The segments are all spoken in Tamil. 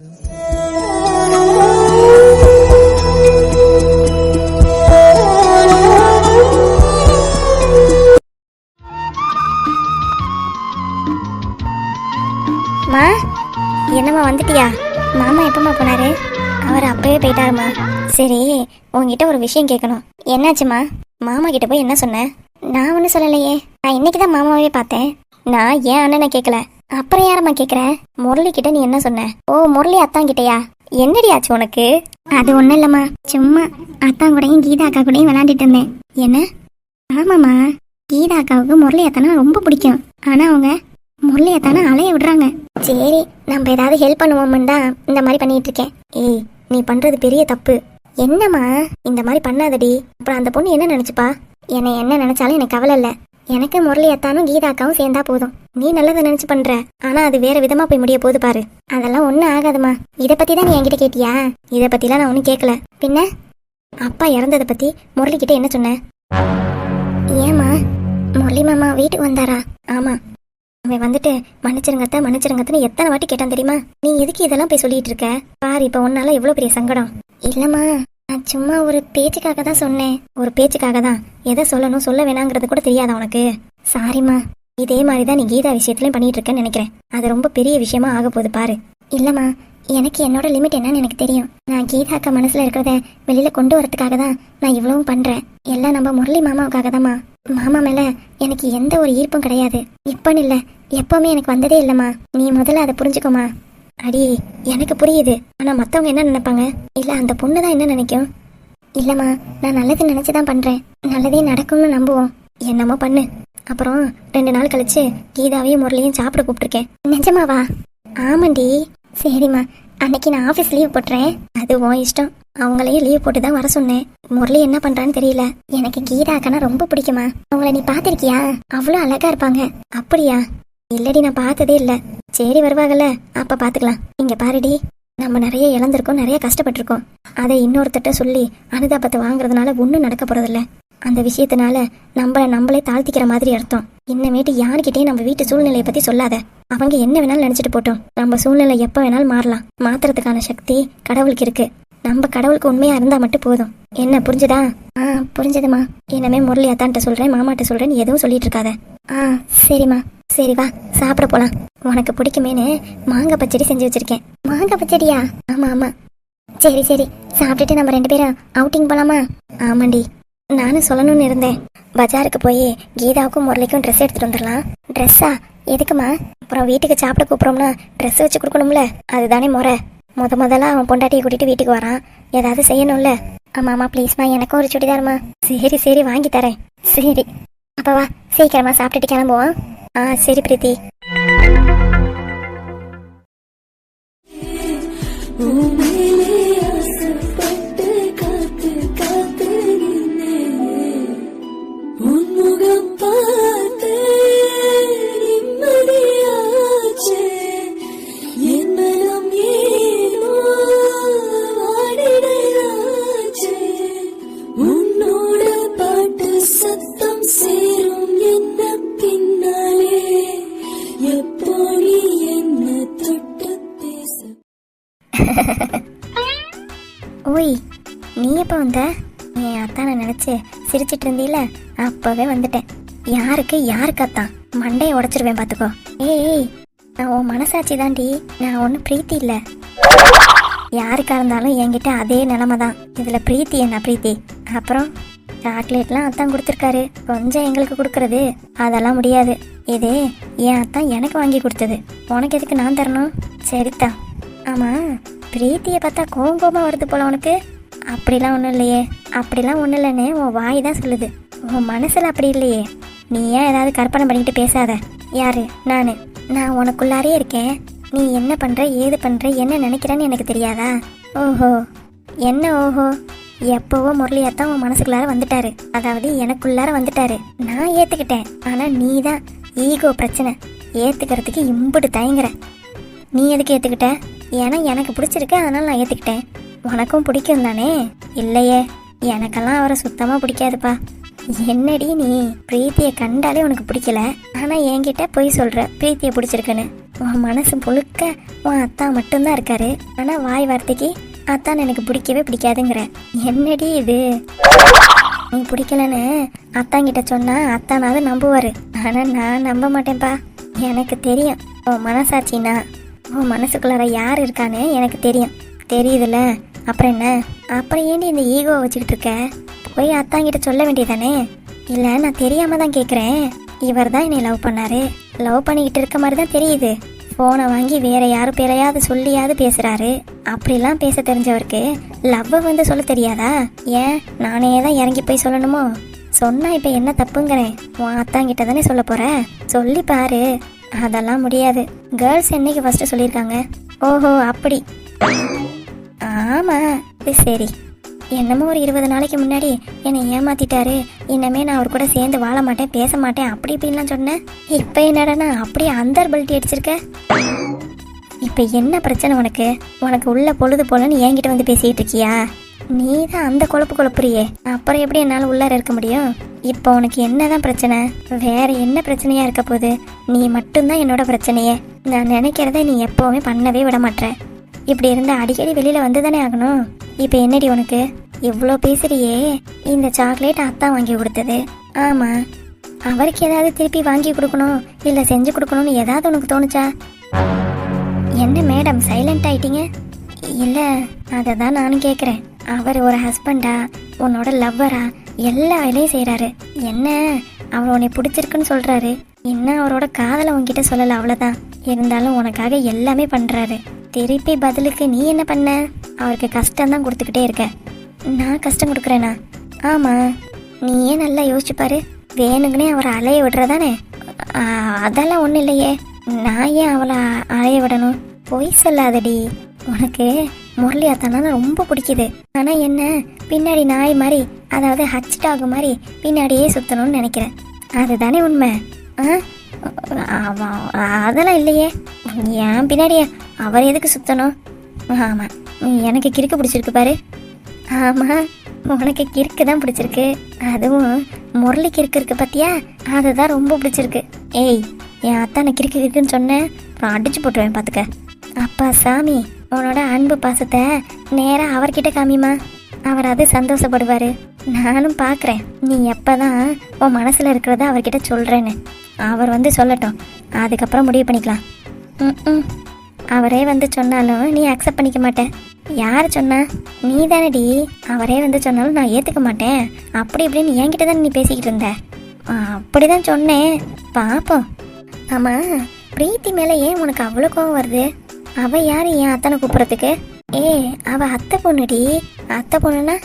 மா என்னம்மா வந்துட்டியா? மாமா எப்பமா போனாரு? அவர் அப்பவே போயிட்டாருமா சரி உங்ககிட்ட ஒரு விஷயம் கேட்கணும். என்னாச்சுமா மாமா கிட்ட போய் என்ன சொன்ன? நான் ஒன்றும் சொல்லலையே. நான் இன்னைக்கு தான் மாமாவே பார்த்தேன். நான் ஏன் அண்ணனை கேட்கல? அப்புறம் யாரம்மா கேக்குற? முரளி கிட்ட நீ என்ன சொன்ன? ஓ முரளி அத்தான் கிட்டயா என்னடி ஆச்சு உனக்கு? அது ஒன்றும் இல்லைம்மா. சும்மா அத்தான் கூடயும் கீதா அக்கா கூடயும் விளாண்டுட்டு இருந்தேன். என்ன? ஆமாம்மா. கீதா அக்காவுக்கு முரளி அத்தானா ரொம்ப பிடிக்கும். ஆனால் அவங்க முரளி அத்தானா அலைய விடுறாங்க. சரி நம்ம ஏதாவது ஹெல்ப் பண்ணுவோம்னு தான் இந்த மாதிரி பண்ணிட்டு இருக்கேன். ஏய் நீ பண்றது பெரிய தப்பு. என்னம்மா இந்த மாதிரி பண்ணாதடி. அப்புறம் அந்த பொண்ணு என்ன நினைச்சுப்பா? என்னை என்ன நினைச்சாலும் எனக்கு கவலை இல்லை. எனக்கு முரளி அத்தானும் கீதா அக்காவும் சேர்ந்தா போதும். நீ நல்லதை நினைச்சு பண்ற. ஆனா அது வேற விதமா போய் முடிய போது பாரு. அதெல்லாம் ஒண்ணும் ஆகாதுமா இத பத்தி தான் நீ என்கிட்ட கேட்டியா? இத பத்திலாம் நான் ஒன்னும் கேட்கல பின்ன? அப்பா இறந்ததை பத்தி முரளி கிட்ட என்ன சொன்ன? ஏமா முரளி மாமா வீட்டுக்கு வந்தாரா? ஆமா. அவன் வந்துட்டு மன்னிச்சிருங்கத்த மன்னிச்சிருங்கத்தன்னு எத்தனை வாட்டி கேட்டான் தெரியுமா? நீ எதுக்கு இதெல்லாம் போய் சொல்லிட்டு இருக்க? பாரு இப்ப உன்னால எவ்வளவு பெரிய சங்கடம். இல்லம்மா. நான் சும்மா ஒரு பேச்சுக்காக தான் சொன்னேன். ஒரு பேச்சுக்காக தான். எதை சொல்லணும் சொல்ல வேணாங்கிறது கூட தெரியாதா உனக்கு? சாரிம்மா. இதே மாதிரி தான் நீ கீதா விஷயத்துலயும் பண்ணிட்டு இருக்கேன்னு நினைக்கிறேன். அது ரொம்ப பெரிய விஷயமா ஆக போகுது பாரு. இல்லம்மா எனக்கு என்னோட லிமிட் என்னன்னு எனக்கு தெரியும். நான் கீதாக்கா மனசுல இருக்கிறத வெளியில கொண்டு வரதுக்காக தான் நான் இவ்வளவும் பண்றேன். எல்லாம் நம்ம முரளி மாமாவுக்காக தாம்மா. மாமா மேல எனக்கு எந்த ஒரு ஈர்ப்பும் கிடையாது. இப்பன்னு இல்ல. எப்பவுமே எனக்கு வந்ததே இல்லம்மா. நீ முதல்ல அதை புரிஞ்சுக்கோமா அடி எனக்கு புரியுது. ஆனா மத்தவங்க என்ன நினைப்பாங்க? இல்ல அந்த பொண்ணு தான் என்ன நினைக்கும்? இல்லம்மா நான் நல்லது நினைச்சுதான் பண்றேன். நல்லதே நடக்கும்னு நம்புவோம். என்னமோ பண்ணு. அப்புறம் ரெண்டு நாள் கழிச்சு கீதாவையும் முரளியும் சாப்பிட கூப்பிட்டுருக்கேன். நிஜமாவா ஆமாண்டி. சரிம்மா. அன்னைக்கு நான் ஆஃபீஸ் லீவ் போட்டுறேன். அது உன் இஷ்டம். அவங்களையும் லீவ் போட்டு தான் வர சொன்னேன். முரளி என்ன பண்றான்னு தெரியல. எனக்கு கீதா அக்கனா ரொம்ப பிடிக்குமா? அவங்கள நீ பாத்திருக்கியா அவ்வளோ அழகா இருப்பாங்க. அப்படியா? இல்லடி நான் பார்த்ததே இல்ல. சரி வருவாங்கல்ல அப்ப பாத்துக்கலாம். இங்க பாருடி. நம்ம நிறைய இழந்திருக்கோம் நிறைய கஷ்டப்பட்டிருக்கோம். அதை இன்னொருத்தட்ட சொல்லி அனுதாபத்தை வாங்குறதுனால ஒன்றும் நடக்க போறதில்ல. அந்த விஷயத்தினால நம்மளை நம்மளே தாழ்த்திக்கிற மாதிரி அர்த்தம். இன்னமேட்டு யாருக்கிட்டையும் நம்ம வீட்டு சூழ்நிலையை பத்தி சொல்லாத. அவங்க என்ன வேணாலும் நினைச்சிட்டு போட்டோம். நம்ம சூழ்நிலை எப்ப வேணாலும் மாறலாம். மாத்துறதுக்கான சக்தி கடவுளுக்கு இருக்கு. நம்ம கடவுளுக்கு உண்மையா இருந்தா மட்டும் போதும். என்ன புரிஞ்சுதா? ஆ புரிஞ்சதுமா. என்னமே முரளி அத்தான்ட்ட சொல்றேன் மாமாட்ட சொல்றேன் எதுவும் சொல்லிட்டு இருக்காத. ஆ சரிம்மா. சரி வா சாப்பிட போலாம். உனக்கு பிடிக்குமேனு மாங்காய் பச்சடி செஞ்சு வச்சிருக்கேன். மாங்காய் பச்சடியா? ஆமா ஆமா. சரி சரி. சாப்பிட்டுட்டு நம்ம ரெண்டு பேரும் அவுட்டிங் போலாமா? ஆமாண்டி. நானும் சொல்லணும்னு இருந்தேன். பஜாருக்கு போய் கீதாவுக்கும் முரளிக்கும் ட்ரெஸ் எடுத்துட்டு வந்துடலாம். ட்ரெஸ்ஸா எதுக்குமா அப்புறம் வீட்டுக்கு சாப்பிட கூப்பிட்றோம்னா ட்ரெஸ் வச்சு கொடுக்கணும்ல? அதுதானே முறை. முத முதல்ல அவன் பொண்டாட்டியை கூட்டிட்டு வீட்டுக்கு வரான். ஏதாவது செய்யணும்ல. ஆமா ப்ளீஸ்மா எனக்கும் ஒரு சுடிதார்மா. சரி சரி வாங்கி தரேன். சரி. அப்போ வா சீக்கிரமா சாப்பிட்டுட்டு கிளம்புவோம். ஆ சரி பிரீத்தி. உன்மேலே சிரிச்சிட்டு இருந்தீல அப்பவே வந்துட்டேன். யாருக்கு? யாருக்காத்தான்? மண்டைய மண்டையை உடைச்சிருவேன் பாத்துக்கோ. ஏய் ஏய் நான் உன் மனசாட்சி தாண்டி நான் ஒன்றும் பிரீத்தி இல்லை. யாருக்கா இருந்தாலும் என்கிட்ட அதே நிலைமை தான் இதுல பிரீத்தி என்ன பிரீத்தி? அப்புறம் சாக்லேட்லாம் அத்தான் கொடுத்துருக்காரு. கொஞ்சம் எங்களுக்கு கொடுக்கறது. அதெல்லாம் முடியாது. இதே என் அத்தான் எனக்கு வாங்கி கொடுத்தது. உனக்கு எதுக்கு நான் தரணும்? சரிதான் ஆமா பிரீத்தியை பார்த்தா கோவம் கோபமா வருது போல உனக்கு. அப்படிலாம் ஒன்றும் இல்லையே. அப்படிலாம் ஒன்றும் இல்லைன்னு உன் வாய் தான் சொல்லுது. உன் மனசில் அப்படி இல்லையே. நீ ஏன் ஏதாவது கற்பனை பண்ணிட்டு பேசாத? யாரு? நான். நான் உனக்குள்ளாரே இருக்கேன். நீ என்ன பண்ணுற ஏது பண்ணுற என்ன நினைக்கிறேன்னு எனக்கு தெரியாதா? ஓஹோ. என்ன ஓஹோ? எப்போவோ முரளியாத்தான் உன் மனசுக்குள்ளார வந்துட்டாரு. அதாவது எனக்குள்ளார வந்துட்டாரு. நான் ஏற்றுக்கிட்டேன் ஆனால் நீ தான் ஈகோ பிரச்சனை. ஏற்றுக்கிறதுக்கு இம்புட்டு தயங்குற. நீ எதுக்கு ஏற்றுக்கிட்ட ஏன்னா எனக்கு பிடிச்சிருக்கு அதனால் நான் ஏற்றுக்கிட்டேன் உனக்கும் பிடிக்கும் தானே? இல்லையே எனக்கெல்லாம் அவரை சுத்தமாக பிடிக்காதுப்பா. என்னடி நீ? பிரீத்தியை கண்டாலே உனக்கு பிடிக்கல. ஆனால் என்கிட்ட போய் சொல்கிற பிரீத்தியை பிடிச்சிருக்குன்னு. உன் மனசு முழுக்க உன் அத்தா மட்டும்தான் இருக்காரு. ஆனால் வாய் வார்த்தைக்கு அத்தான் எனக்கு பிடிக்கவே பிடிக்காதுங்கிற. என்னடி இது? நீ பிடிக்கலன்னு அத்தாங்கிட்ட சொன்னா அத்தானாவது நம்புவார். ஆனால் நான் நம்ப மாட்டேன்ப்பா. எனக்கு தெரியும் உன் மனசாட்சினா. உன் மனசுக்குள்ளார யார் இருக்கான்னு எனக்கு தெரியும். தெரியுதுல்ல? அப்புறம் என்ன? அப்புறம் ஏன்டி இந்த ஈகோவை வச்சுக்கிட்டு இருக்க? போய் அத்தாங்கிட்ட சொல்ல வேண்டியதானே இல்லை நான் தெரியாம தான் கேட்குறேன் இவர் தான் என்னை லவ் பண்ணாரு. லவ் பண்ணிக்கிட்டு இருக்க மாதிரி தான் தெரியுது. ஃபோனை வாங்கி வேற யாரும் பேரையாவது சொல்லியாவது பேசுறாரு. அப்படிலாம் பேச தெரிஞ்சவருக்கு லவ்வை வந்து சொல்ல தெரியாதா? ஏன்? நானே தான் இறங்கி போய் சொல்லணுமோ? சொன்னா இப்போ என்ன தப்புங்கிறேன். உன் அத்தாங்கிட்ட தானே சொல்ல போற? சொல்லி பாரு. அதெல்லாம் முடியாது. கேர்ள்ஸ் என்னைக்கு ஃபர்ஸ்ட் சொல்லியிருக்காங்க? ஓஹோ அப்படி. ஆமா. இது சரி. என்னமோ ஒரு இருபது நாளைக்கு முன்னாடி என்னை ஏமாத்திட்டாரு. இனிமே நான் அவர் கூட சேர்ந்து வாழ மாட்டேன் பேச மாட்டேன் அப்படி இப்படின்லாம் சொன்னேன். இப்போ என்னடானா அப்படியே அந்தர் பல்ட்டி அடிச்சிருக்க? இப்போ என்ன பிரச்சனை உனக்கு? உனக்கு உள்ள பொழுது போலன்னு என்கிட்ட வந்து பேசிட்டு இருக்கியா? நீ தான் அந்த குழப்பு குழப்புறியே. அப்புறம் எப்படி என்னால் உள்ளார இருக்க முடியும்? இப்போ உனக்கு என்னதான் பிரச்சனை? வேற என்ன பிரச்சனையா இருக்க போகுது? நீ மட்டும்தான் என்னோட பிரச்சனையே. நான் நினைக்கிறத நீ எப்பவுமே பண்ணவே விட மாட்டேன் இப்படி இருந்தால் அடிக்கடி வெளியில வந்து தானே ஆகணும்? இப்போ என்னடி உனக்கு? இவ்வளோ பேசுறியே. இந்த சாக்லேட் அத்தான் வாங்கி கொடுத்தது. ஆமா. அவருக்கு ஏதாவது திருப்பி வாங்கி கொடுக்கணும் இல்ல செஞ்சு கொடுக்கணும்னு ஏதாவது உனக்கு தோணுச்சா? என்ன மேடம் சைலண்ட் ஆயிட்டீங்க? இல்ல அதை தான் நானும் கேட்குறேன் அவர் ஒரு ஹஸ்பண்டா உன்னோட லவ்வரா எல்லா வேலையும் செய்கிறாரு என்ன? அவர் உன்னை பிடிச்சிருக்குன்னு சொல்றாரு. என்ன அவரோட காதலை உன்கிட்ட சொல்லல அவ்வளவுதான். இருந்தாலும் உனக்காக எல்லாமே பண்றாரு. திருப்பி பதிலுக்கு நீ என்ன பண்ண? அவருக்கு கஷ்டம் தான் கொடுத்துக்கிட்டே இருக்க. நான் கஷ்டம் கொடுக்குறேனா? ஆமாம் நீயே நல்லா யோசிச்சுப்பாரு வேணுங்கனே அவரை அலைய விடுறதானே? அதெல்லாம் ஒன்றும் இல்லையே. நான் ஏன் அவளை அலைய விடணும்? பொய் சொல்லாதடி. உனக்கு முரளி அத்தானா ரொம்ப பிடிக்குது. ஆனால் என்ன? பின்னாடி நாய் மாதிரி அதாவது ஹச் டாக் மாதிரி பின்னாடியே சுற்றணும்னு நினைக்கிறேன். அதுதானே உண்மை. ஆ? ஆமாம் அதெல்லாம் இல்லையே. ஏன் பின்னாடியே அவர் எதுக்கு சுத்தணும்? ஆமாம் எனக்கு கிறுக்கு பிடிச்சிருக்கு பாரு. ஆமாம் உனக்கு கிறுக்கு தான் பிடிச்சிருக்கு. அதுவும் முரளி கிறுக்கு இருக்கு பாத்தியா? அதுதான் ரொம்ப பிடிச்சிருக்கு. ஏய் என் அத்தானை கிறுக்கு கிறுக்குன்னு சொன்னேன் நான் அடிச்சு போட்டுருவேன் பார்த்துக்க அப்பா சாமி உன்னோட அன்பு பாசத்தை நேராக அவர்கிட்ட காமிமா அவர் அது சந்தோஷப்படுவார். நானும் பார்க்குறேன் நீ எப்போ தான் உன் மனசில் இருக்கிறத அவர்கிட்ட சொல்கிறேன்னு அவர் வந்து சொல்லட்டும். அதுக்கப்புறம் முடிவு பண்ணிக்கலாம். ம் அவரே வந்து சொன்னாலும் நீ அக்செப்ட் பண்ணிக்க மாட்டேன். யார் சொன்னா? நீ தானடி அவரே வந்து சொன்னாலும் நான் ஏற்றுக்க மாட்டேன். அப்படி இப்படின்னு என்கிட்ட தானே நீ பேசிக்கிட்டு இருந்த? அப்படி அப்படிதான் சொன்னேன். பார்ப்போம் ஆமா பிரீத்தி மேலே ஏன் உனக்கு அவ்வளோ கோவம் வருது? அவ யாரு? என் அத்தனை கூப்பிடுறதுக்கு? ஏ அவ அத்தை பொண்ணுடி. அத்தை பொண்ணுனா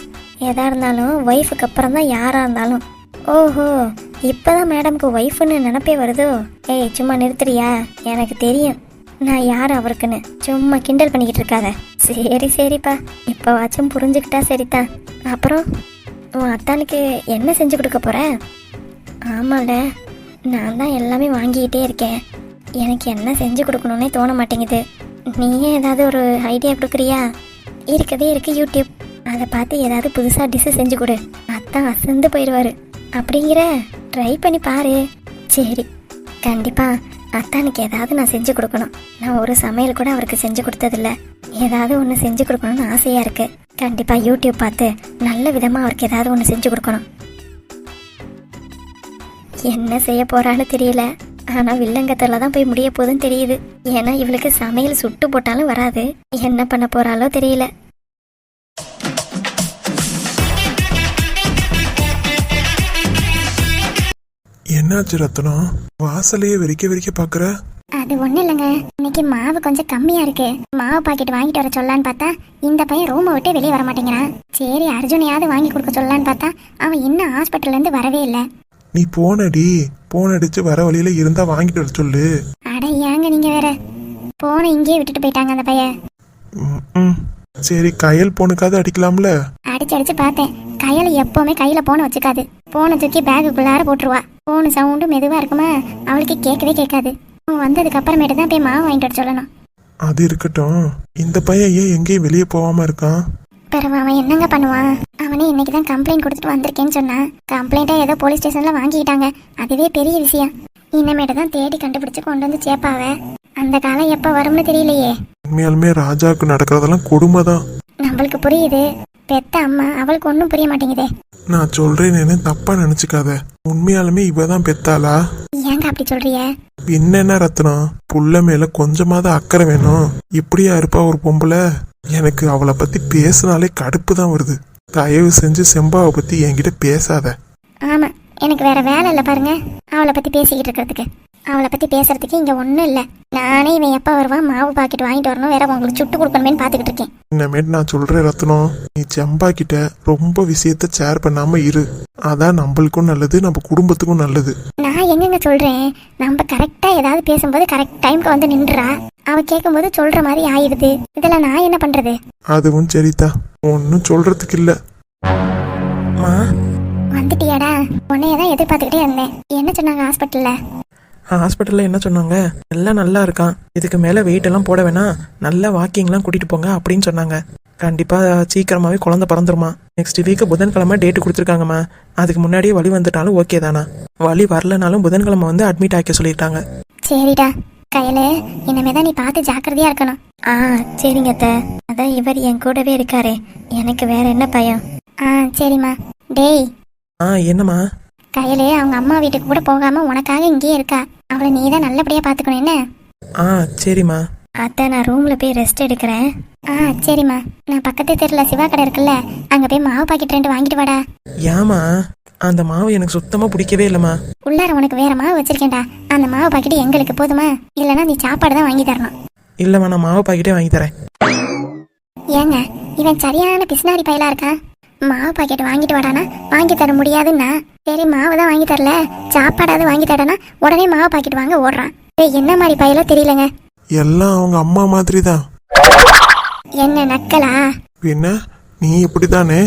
எதா இருந்தாலும் ஒய்ஃபுக்கு அப்புறம் தான் யாரா இருந்தாலும். ஓஹோ இப்பதான் மேடம்க்கு ஒய்ஃப்னு நினப்பே வருதோ? ஏய் சும்மா நிறுத்துறியா? எனக்கு தெரியும். நான் யார் அவருக்குன்னு? சும்மா கிண்டல் பண்ணிக்கிட்டு இருக்காத. சரி சரிப்பா. இப்போவாச்சும் புரிஞ்சுக்கிட்டா சரிதான். அப்புறம் உன் அத்தானுக்கு என்ன செஞ்சு கொடுக்க போகிற ஆமாம்ல நான் தான் எல்லாமே வாங்கிக்கிட்டே இருக்கேன். எனக்கு என்ன செஞ்சு கொடுக்கணுன்னே தோண மாட்டேங்குது. நீயே ஏதாவது ஒரு ஐடியா கொடுக்குறியா? இருக்கதே இருக்கு யூடியூப் அதை பார்த்து ஏதாவது புதுசாக டிஷ்ஷு செஞ்சு கொடு. அத்தான் அசந்து போயிடுவாரு. அப்படிங்கிற ட்ரை பண்ணி பாரு. சரி கண்டிப்பாக அத்தானுக்கு ஏதாவது நான் செஞ்சு கொடுக்கணும். நான் ஒரு சமையல் கூட அவருக்கு செஞ்சு கொடுத்ததில்ல. ஏதாவது ஒன்று செஞ்சு கொடுக்கணும்னு ஆசையாக இருக்குது கண்டிப்பாக யூடியூப் பார்த்து நல்ல விதமாக அவருக்கு ஏதாவது ஒன்று செஞ்சு கொடுக்கணும். என்ன செய்ய போகிறான்னு தெரியல. ஆனா வில்லங்கத்துல தான் போய் முடிய போகுதுன்னு தெரியுது. ஏன்னா இவளுக்கு சமையல் சுட்டு போட்டாலும் வராது. என்ன பண்ண போறாளோ தெரியல. என்னாச்சு ரத்னம்? வாசலையே வெறிக்க வெறிக்க பாக்குற? அது ஒண்ணும் இல்லைங்க. இன்னைக்கு மாவு கொஞ்சம் கம்மியா இருக்கு. மாவு பாக்கெட் வாங்கிட்டு வர சொல்லலான்னு பார்த்தா இந்த பையன் ரூமை விட்டு வெளியே வர மாட்டேங்கிறான் சரி அர்ஜுனையாவது வாங்கி கொடுக்க சொல்லலான்னு பார்த்தா அவன் இன்னும் ஹாஸ்பிட்டல்ல இருந்து வரவே இல்லை. நீ போனடி. போன் அடிச்சு வர வழியில இருந்தா வாங்கிட்டு வர சொல்லு. அட ஏங்க நீங்க வேற? போனை இங்கேயே விட்டுட்டு போயிட்டாங்க அந்த பையன். ம், ம். சரி கயல் போனுக்காவது அடிக்கலாம்ல? அடிச்சு அடிச்சு பார்த்தேன். கையில எப்பவுமே கையில போன வச்சுக்காது. போனை தூக்கி பேகுக்குள்ளார போட்டுருவா. போனு சவுண்டு மெதுவா இருக்குமா? அவளுக்கு கேட்கவே கேட்காது. அவன் வந்ததுக்கு அப்புறமேட்டு தான் போய் மாவு வாங்கிட்டு வர சொல்லணும். அது இருக்கட்டும். இந்த பையன் ஏன் எங்கேயும் வெளியே போகாம இருக்கான்? பிறகு அவன் என்னங்க பண்ணுவான்? அவனே இன்னைக்கு தான் கம்ப்ளைண்ட் கொடுத்துட்டு வந்திருக்கேன்னு சொன்னான் கம்ப்ளைண்ட்டை ஏதோ போலீஸ் ஸ்டேஷன்ல வாங்கிக்கிட்டாங்க அதுவே பெரிய விஷயம். இனிமேட்டு தான் தேடி கண்டுபிடிச்சு கொண்டு வந்து சேப்பாவ அந்த காலம் எப்ப வரும்னு தெரியலையே. உண்மையாலுமே ராஜாவுக்கு நடக்கிறதெல்லாம் கொடுமை தான் நம்மளுக்கு புரியுது. பெத்த அம்மா அவளுக்கு ஒன்றும் புரிய மாட்டேங்குதே. நான் சொல்றேன்னு தப்பா நினைச்சுக்காத. உண்மையாலுமே இவ தான் பெத்தாளா? ஏங்க அப்படி சொல்றிய என்னென்ன ரத்னம்? புள்ள மேல கொஞ்சமாவது அக்கறை வேணும். இப்படியா இருப்பா ஒரு பொம்பளை? எனக்கு அவளை பத்தி பேசினாலே கடுப்பு தான் வருது. தயவு செஞ்சு செம்பாவை பத்தி என்கிட்ட பேசாத. ஆமா. எனக்கு வேற வேலை இல்லை பாருங்க. அவளை பத்தி பேசிக்கிட்டு இருக்கிறதுக்கு. அவளை பத்தி பேசுறதுக்கு இங்க ஒன்றும் இல்லை. நானே இவன் எப்போ வருவான்? மாவு பாக்கெட் வாங்கிட்டு வரணும். வேற உங்களுக்கு சுட்டு கொடுக்கணுமேனு பார்த்துக்கிட்டு இருக்கேன். இனிமேட்டு நான் சொல்றேன் ரத்னம் நீ செம்பா கிட்ட ரொம்ப விஷயத்த ஷேர் பண்ணாம இரு. அதான் நம்மளுக்கும் நல்லது நம்ம குடும்பத்துக்கும் நல்லது. நான் எங்கங்க சொல்றேன்? நம்ம கரெக்டா ஏதாவது பேசும்போது கரெக்ட் டைம்க்கு வந்து நின்றா அவ கேட்கும்போது சொல்ற மாதிரி ஆயிடுது. இதெல்லாம் நான் என்ன பண்றது? அதுவும் சரிதா. ஒன்னும் சொல்றதுக்கு இல்ல. மா வந்துட்டியாடா? உன்னைய தான் எதிர்பார்த்துக்கிட்டே இருந்தேன். என்ன சொன்னாங்க ஹாஸ்பிட்டல்ல ஹாஸ்பிட்டலில் என்ன சொன்னாங்க? எல்லாம் நல்லா இருக்கான். இதுக்கு மேலே வெயிட் எல்லாம் போட வேணாம் நல்லா வாக்கிங்லாம் கூட்டிட்டு போங்க அப்படின்னு சொன்னாங்க. கண்டிப்பாக சீக்கிரமாகவே குழந்தை பிறந்துருமா. நெக்ஸ்ட் வீக்கு புதன்கிழமை டேட்டு கொடுத்துருக்காங்கம்மா. அதுக்கு முன்னாடியே வலி வந்துட்டாலும் ஓகே தானா? வலி வரலனாலும் புதன்கிழமை வந்து அட்மிட் ஆக்க சொல்லியிருக்காங்க. சரிடா. கையில இனிமே தான் நீ பார்த்து ஜாக்கிரதையா இருக்கணும். ஆ சரிங்க அத்தை. அதான் இவர் என் கூடவே இருக்காரே. எனக்கு வேற என்ன பயம்? ஆ சரிம்மா. டேய் ஆ என்னம்மா? கையில அவங்க அம்மா வீட்டுக்கு கூட போகாம உனக்காக இங்கேயே இருக்கா? அவளை நீ தான் நல்லபடியா பாத்துக்கணும் என்ன? ஆ சரிம்மா. அத்தை நான் ரூம்ல போய் ரெஸ்ட் எடுக்கிறேன். ஆ சரிம்மா. நான் பக்கத்து தெருல சிவா கடை இருக்குல்ல அங்க போய் மாவு பாக்கெட் ரெண்டு வாங்கிட்டு வாடா. ஏமா அந்த மாவு எனக்கு சுத்தமாக பிடிக்கவே இல்லைம்மா. உள்ளார உனக்கு வேற மாவு வச்சிருக்கேன்டா. அந்த மாவு பாக்கெட் எங்களுக்கு போதுமா? இல்லைன்னா நீ சாப்பாடு தான் வாங்கி தரணும். இல்லைம்மா நான் மாவு பாக்கெட்டே வாங்கி தரேன். ஏங்க இவன் சரியான பிசினாரி பயலா இருக்கான் மாவு பாக்கெட் வாங்கிட்டு வாடானா? வாங்கி தர முடியாதுன்னா. சரி மாவு தான் வாங்கி தரல. சாப்பாடாவது வாங்கி தரனா உடனே மாவு பாக்கெட் வாங்க ஓடுறான். என்ன மாதிரி பயலோ தெரியலங்க. எல்லாம் அவங்க அம்மா மாதிரி தான் என்ன நக்கலா? பின்ன நீ இப்படிதானே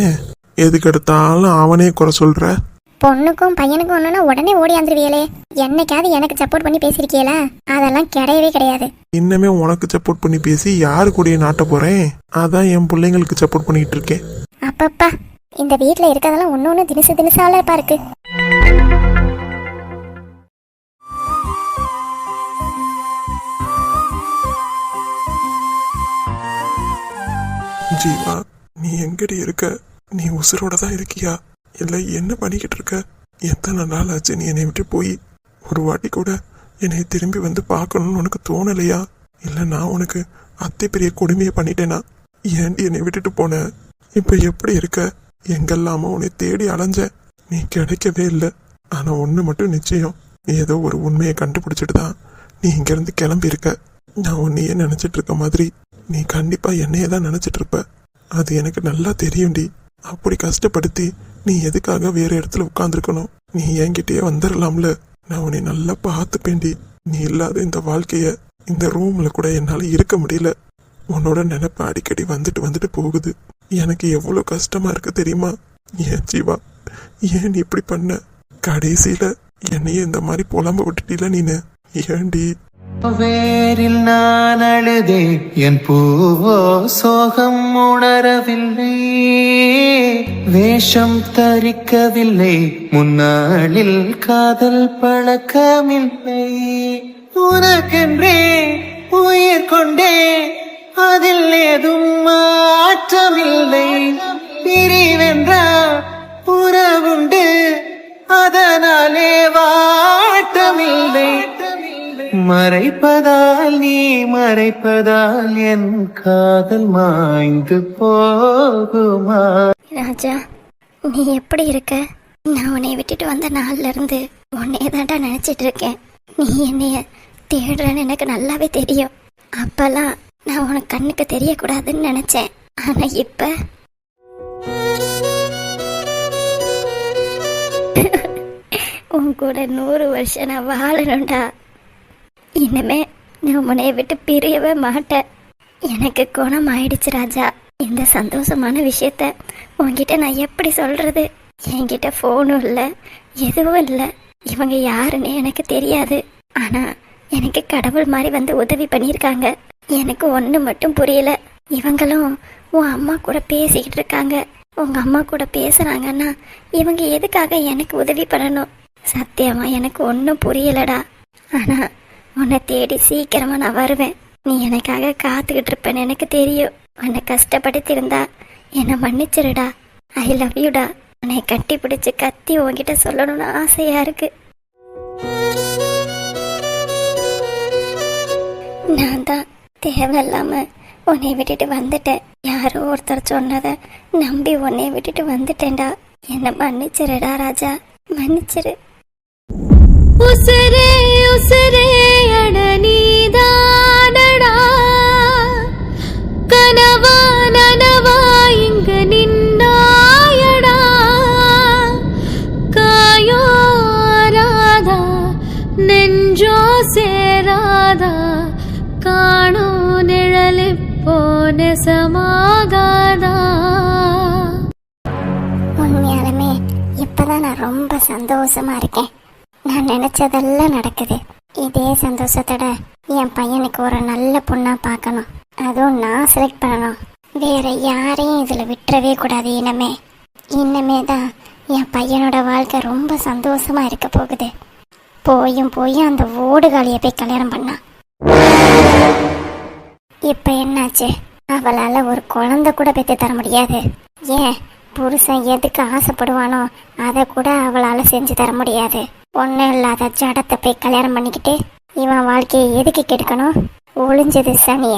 எதுக்கு எடுத்தாலும் அவனே குறை சொல்ற. பொண்ணுக்கும் பையனுக்கும் ஒண்ணுனா உடனே ஓடி வந்துருவியலே. என்னைக்காவது எனக்கு சப்போர்ட் பண்ணி பேசியிருக்கியலா? அதெல்லாம் கிடையவே கிடையாது. இன்னமே உனக்கு சப்போர்ட் பண்ணி பேசி யாரு கூடயே நாட்ட போறேன்? அதான் என் பிள்ளைங்களுக்கு சப்போர்ட் பண்ணிட்டு இருக்கேன். அப்பப்பா இந்த வீட்ல இருக்கறதெல்லாம் ஒன்று ஒண்ணு தினுசு தினுசால இருக்கு ஜீவா நீ எங்கடி இருக்க? நீ உசுரோட தான் இருக்கியா? இல்ல என்ன பண்ணிக்கிட்டு இருக்க? எத்தனை நாள் ஆச்சு நீ என்னை விட்டு போய்? ஒரு வாட்டி கூட என்னை திரும்பி வந்து பார்க்கணும்னு உனக்கு தோணலையா? இல்ல நான் உனக்கு அத்தை பெரிய கொடுமையை பண்ணிட்டேனா? ஏன்டி என்னை விட்டுட்டு போனேன் இப்ப எப்படி இருக்க? எங்கெல்லாமோ உன்னை தேடி அலைஞ்ச. நீ கிடைக்கவே இல்லை. ஆனா ஒண்ணு மட்டும் நிச்சயம். ஏதோ ஒரு உண்மையை கண்டுபிடிச்சிட்டு தான் நீ இங்கிருந்து கிளம்பி இருக்க. நான் உன்னையே நினைச்சிட்டு இருக்க மாதிரி. நீ கண்டிப்பா என்னையே தான் நினைச்சிட்டு இருப்ப. அது எனக்கு நல்லா தெரியும்டி. அப்படி கஷ்டப்படுத்தி நீ எதுக்காக வேற இடத்துல உட்காந்துருக்கணும் நீ என்கிட்டயே வந்துடலாம்ல நான் உன்னை நல்லா பார்த்துப்பேன்டி. நீ இல்லாத இந்த வாழ்க்கைய இந்த ரூம்ல கூட என்னால இருக்க முடியல. உன்னோட நினைப்பு அடிக்கடி வந்துட்டு வந்துட்டு போகுது. எனக்கு எவ்வளோ கஷ்டமா இருக்கு தெரியுமா? ஏன் ஜீவா ஏன் நீ இப்படி பண்ண? கடைசியில என்னையே இந்த மாதிரி புலம்ப விட்டுட்டீல நீனு. ஏண்டி வேரில் நான் அழுதே என் பூவோ சோகம் உணரவில்லை. வேஷம் தரிக்கவில்லை முன்னாளில் காதல் பழக்கமில்லை. உனக்கென்றே உயிர் கொண்டே அதில் ஏதும் மாற்றமில்லை. பிரிவென்றால் புறவுண்டு அதனாலே வாட்டமில்லை. மறைப்பதால் நீ மறைப்பதால் என் காதல் மாய்ந்து போகுமா? ராஜா நீ எப்படி இருக்க? நான் உன்னை விட்டுட்டு வந்த நாள்ல இருந்து உன்னைய தாண்டா நினைச்சிட்டு இருக்கேன். நீ என்னைய தேடுறன்னு எனக்கு நல்லாவே தெரியும். அப்பெல்லாம் நான் உனக்கு கண்ணுக்கு தெரியக்கூடாதுன்னு நினைச்சேன். ஆனா இப்ப உன் கூட நூறு வருஷம் நான் வாழணும்டா. இனிமே நான் உன்னைய விட்டு பிரியவே மாட்டேன். எனக்கு குணம் ஆயிடுச்சு ராஜா. இந்த சந்தோஷமான விஷயத்த உன்கிட்ட நான் எப்படி சொல்றது? என்கிட்ட ஃபோனும் இல்லை எதுவும் இல்லை. இவங்க யாருன்னு எனக்கு தெரியாது. ஆனா எனக்கு கடவுள் மாதிரி வந்து உதவி பண்ணியிருக்காங்க. எனக்கு ஒன்று மட்டும் புரியல. இவங்களும் உன் அம்மா கூட பேசிக்கிட்டு இருக்காங்க. உங்க அம்மா கூட பேசுறாங்கன்னா இவங்க எதுக்காக எனக்கு உதவி பண்ணணும்? சத்தியமா எனக்கு ஒன்றும் புரியலடா. ஆனா உன்னை தேடி சீக்கிரமா நான் வருவேன். நீ எனக்காக காத்துக்கிட்டு இருப்பேன்னு எனக்கு தெரியும். உன்னை கஷ்டப்படுத்தி இருந்தா என்னை மன்னிச்சிருடா. ஐ லவ் யூடா உன்னை கட்டி பிடிச்சு கத்தி உன்கிட்ட சொல்லணும்னு ஆசையா இருக்கு. நான் தான் தேவையில்லாம உன்னை விட்டுட்டு வந்துட்டேன். யாரோ ஒருத்தர் சொன்னதை நம்பி உன்னை விட்டுட்டு வந்துட்டேன்டா. என்ன மன்னிச்சிருடா ராஜா. மன்னிச்சிரு. உசரே உசரே அட சந்தோஷமா இருக்கேன். நான் நினைச்சதெல்லாம் நடக்குது. இதே சந்தோஷத்தோட என் பையனுக்கு ஒரு நல்ல பொண்ணா பார்க்கணும். அதுவும் நான் செலக்ட் பண்ணணும். வேற யாரையும் இதுல விட்டுறவே கூடாது இனமே. இன்னமே தான் என் பையனோட வாழ்க்கை ரொம்ப சந்தோஷமா இருக்க போகுது. போயும் போயும் அந்த ஓடுகாலியை போய் கல்யாணம் பண்ணான். இப்ப என்னாச்சு? அவளால ஒரு குழந்தை கூட பெற்று தர முடியாது. ஏன்? புருஷன் எதுக்கு ஆசைப்படுவானோ அதை கூட அவளால் செஞ்சு தர முடியாது. ஒன்றும் இல்லாத ஜடத்தை போய் கல்யாணம் பண்ணிக்கிட்டு இவன் வாழ்க்கையை எதுக்கு கெடுக்கணும்? ஒளிஞ்சது சனிய.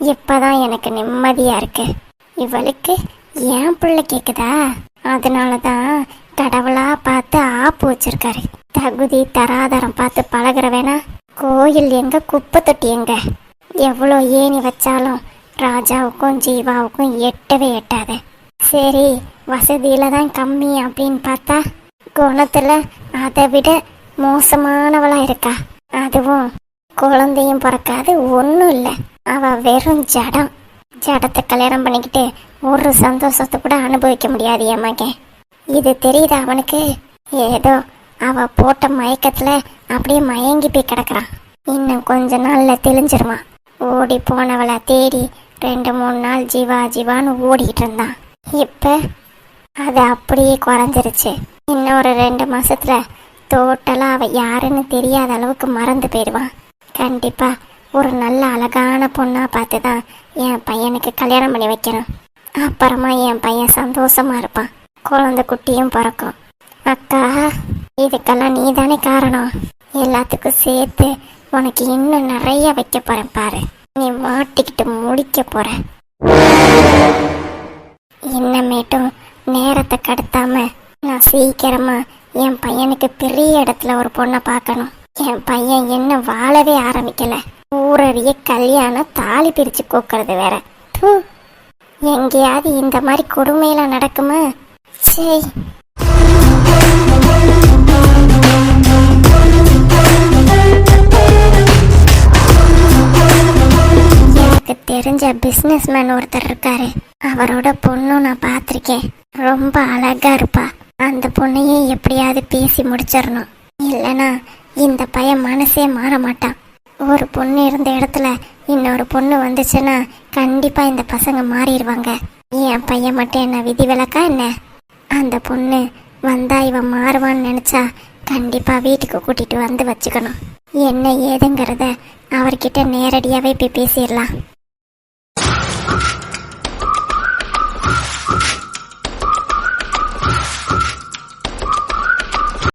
இப்போதான் எனக்கு நிம்மதியாக இருக்கு. இவளுக்கு ஏன் பிள்ளை கேட்குதா அதனால தான் கடவுளாக பார்த்து ஆப்பு வச்சிருக்காரு. தகுதி தராதரம் பார்த்து பழகுற கோயில் எங்க குப்பை தொட்டி எங்க? எவ்வளோ ஏணி வச்சாலும் ராஜாவுக்கும் ஜீவாவுக்கும் எட்டவே எட்டாது. சரி வசதியில தான் கம்மி அப்படின்னு பார்த்தா குணத்துல அதை விட மோசமானவளா இருக்கா? அதுவும் குழந்தையும் பிறக்காது ஒன்றும் இல்லை. அவ வெறும் ஜடம். ஜடத்தை கல்யாணம் பண்ணிக்கிட்டு ஒரு சந்தோஷத்தை கூட அனுபவிக்க முடியாது என் மகன். இது தெரியுது அவனுக்கு? ஏதோ அவ போட்ட மயக்கத்துல அப்படியே மயங்கி போய் கிடக்குறான். இன்னும் கொஞ்ச நாள்ல தெளிஞ்சிருவான். ஓடி போனவளை தேடி ரெண்டு மூணு நாள் ஜீவா ஜீவான்னு ஓடிக்கிட்டு இருந்தான். இப்போ அது அப்படியே குறைஞ்சிருச்சு. இன்னொரு ரெண்டு மாசத்துல டோட்டலாக அவள் யாருன்னு தெரியாத அளவுக்கு மறந்து போயிடுவான் கண்டிப்பாக ஒரு நல்ல அழகான பொண்ணாக பார்த்து தான் என் பையனுக்கு கல்யாணம் பண்ணி வைக்கணும். அப்புறமா என் பையன் சந்தோஷமா இருப்பான். குழந்தை குட்டியும் பிறக்கும். அக்கா இதுக்கெல்லாம் நீ தானே காரணம். எல்லாத்துக்கும் சேர்த்து உனக்கு இன்னும் நிறைய வைக்க போகிறேன் பாரு. நீ மாட்டிக்கிட்டு முடிக்க போகிற இன்னமேட்டும் நேரத்தை கடத்தாம நான் சீக்கிரமா என் பையனுக்கு பெரிய இடத்துல ஒரு பொண்ணை பார்க்கணும். என் பையன் என்ன வாழவே ஆரம்பிக்கல. ஊரறிய கல்யாணம் தாலி பிரிச்சு கூக்குறது வேற. தூ. எங்கேயாவது இந்த மாதிரி கொடுமையெல்லாம் நடக்குமா? சரி எனக்கு தெரிஞ்ச பிசினஸ்மேன் ஒருத்தர் இருக்காரு. அவரோட பொண்ணும் நான் பார்த்துருக்கேன். ரொம்ப அழகா இருப்பா. அந்த பொண்ணையே எப்படியாவது பேசி முடிச்சிடணும். இல்லைன்னா இந்த பையன் மனசே மாற மாட்டான். ஒரு பொண்ணு இருந்த இடத்துல இன்னொரு பொண்ணு வந்துச்சுன்னா கண்டிப்பாக இந்த பசங்க மாறிடுவாங்க. என் பையன் மட்டும் என்ன விதி விலக்கா என்ன? அந்த பொண்ணு வந்தா இவன் மாறுவான்னு நினைச்சா கண்டிப்பா வீட்டுக்கு கூட்டிட்டு வந்து வச்சுக்கணும். என்ன ஏதுங்கிறத அவர்கிட்ட நேரடியாவே போய் பேசிடலாம்.